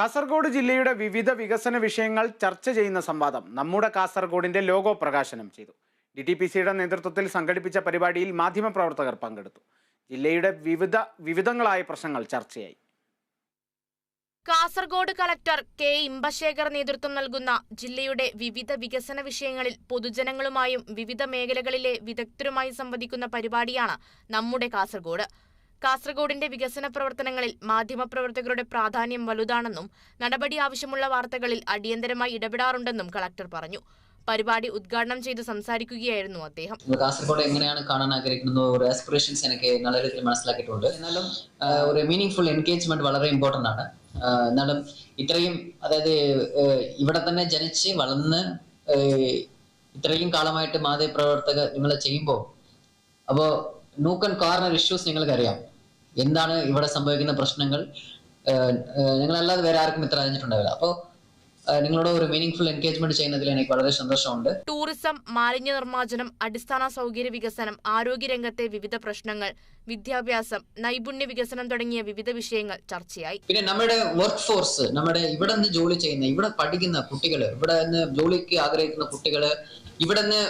കാസർഗോഡ് ജില്ലയുടെ വിവിധ വികസന വിഷയങ്ങൾ ചർച്ച ചെയ്യുന്ന സംവാദം നമ്മുടെ കാസർഗോഡിന്റെ ലോഗോ പ്രകാശനം ചെയ്തു. ഡി ടി പി സിയുടെ നേതൃത്വത്തിൽ സംഘടിപ്പിച്ച പരിപാടിയിൽ മാധ്യമപ്രവർത്തകർ പങ്കെടുത്തു. ജില്ലയുടെ വിവിധ വിവിധങ്ങളായ പ്രശ്നങ്ങൾ ചർച്ചയായി. കാസർഗോഡ് കളക്ടർ കെ ഇമ്പശേഖർ നേതൃത്വം നൽകുന്ന ജില്ലയുടെ വിവിധ വികസന വിഷയങ്ങളിൽ പൊതുജനങ്ങളുമായും വിവിധ മേഖലകളിലെ വിദഗ്ധരുമായും സംവദിക്കുന്ന പരിപാടിയാണ് നമ്മുടെ കാസർഗോഡ്. കാസർഗോഡിന്റെ വികസന പ്രവർത്തനങ്ങളിൽ മാധ്യമപ്രവർത്തകരുടെ പ്രാധാന്യം വലുതാണെന്നും നടപടി ആവശ്യമുള്ള വാർത്തകളിൽ അടിയന്തരമായി ഇടപെടാറുണ്ടെന്നും കളക്ടർ പറഞ്ഞു. പരിപാടി ഉദ്ഘാടനം ചെയ്ത് സംസാരിക്കുകയായിരുന്നു അദ്ദേഹം. കാസർഗോഡ് എങ്ങനെയാണ് കാണാൻ ആഗ്രഹിക്കുന്നത്? ഒരു ആസ്പിറേഷൻസ് എനിക്ക് നല്ല രീതിയിൽ മനസ്സിലാക്കിയിട്ടുണ്ട്. എന്നാലും ഒരു മീനിങ് ഫുൾ എൻഗേജ്മെന്റ് വളരെ ഇമ്പോർട്ടന്റ് ആണ്. എന്നാലും ഇത്രയും അതായത് ഇവിടെ തന്നെ ജനിച്ച് വളർന്ന് ഇത്രയും കാലമായിട്ട് മാധ്യമപ്രവർത്തക നിങ്ങൾ ചെയ്യുമ്പോൾ അപ്പോൾ നൂക്കൻ കോർണർ ഇഷ്യൂസ് നിങ്ങൾക്ക് അറിയാം എന്താണ് ഇവിടെ സംഭവിക്കുന്ന പ്രശ്നങ്ങൾ? നിങ്ങളല്ലാതെ വേറെ ആർക്കും ഇത്ര അറിഞ്ഞിട്ടുണ്ടാവില്ല. അപ്പോൾ നിങ്ങളോട് ഒരു മീനിങ് ഫുൾ എൻഗേജ്മെന്റ് ചെയ്യുന്നതിൽ എനിക്ക് വളരെ സന്തോഷമുണ്ട്. ടൂറിസം മാലിന്യ നിർമ്മാർജനം അടിസ്ഥാന സൗകര്യ വികസനം ആരോഗ്യരംഗത്തെ വിവിധ പ്രശ്നങ്ങൾ വിദ്യാഭ്യാസം നൈപുണ്യ വികസനം തുടങ്ങിയ വിവിധ വിഷയങ്ങൾ ചർച്ചയായി. പിന്നെ നമ്മുടെ വർക്ക് ഫോഴ്സ് നമ്മുടെ ഇവിടെ നിന്ന് ജോലി ചെയ്യുന്ന ഇവിടെ പഠിക്കുന്ന കുട്ടികൾ ഇവിടെ നിന്ന് ജോലിക്ക് ആഗ്രഹിക്കുന്ന കുട്ടികൾ ഇവിടെ നിന്ന്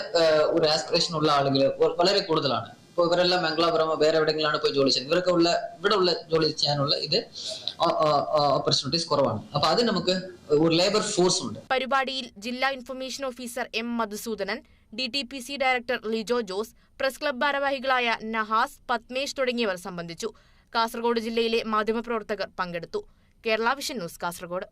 ഒരു ആസ്പിറേഷൻ ഉള്ള ആളുകൾ വളരെ കൂടുതലാണ്. ഇപ്പോൾ ഇവരെല്ലാം മംഗളാപുരമോ വേറെ എവിടെയെങ്കിലാണ് പോയി ജോലി ചെയ്യുന്നത്. ഇവരൊക്കെ ഉള്ള ഇവിടെ ഉള്ള ജോലി ചെയ്യാനുള്ള ഇത് ഓപ്പർച്യൂണിറ്റീസ് കുറവാണ്. അപ്പൊ അത് നമുക്ക് ഒരു ലേബർ ഫോഴ്സ് ഉണ്ട്. പരിപാടിയിൽ ജില്ലാ information officer M Madhusoodanan D T P C director Lijo Jose press club ഭാരവാഹികളായ നഹാസ് പത്മേഷ് തുടങ്ങിയവർ സംബന്ധിച്ചു. കാസർഗോഡ് ജില്ലയിലെ മാധ്യമപ്രവർത്തകർ പങ്കെടുത്തു. Kerala vision news Kasaragod.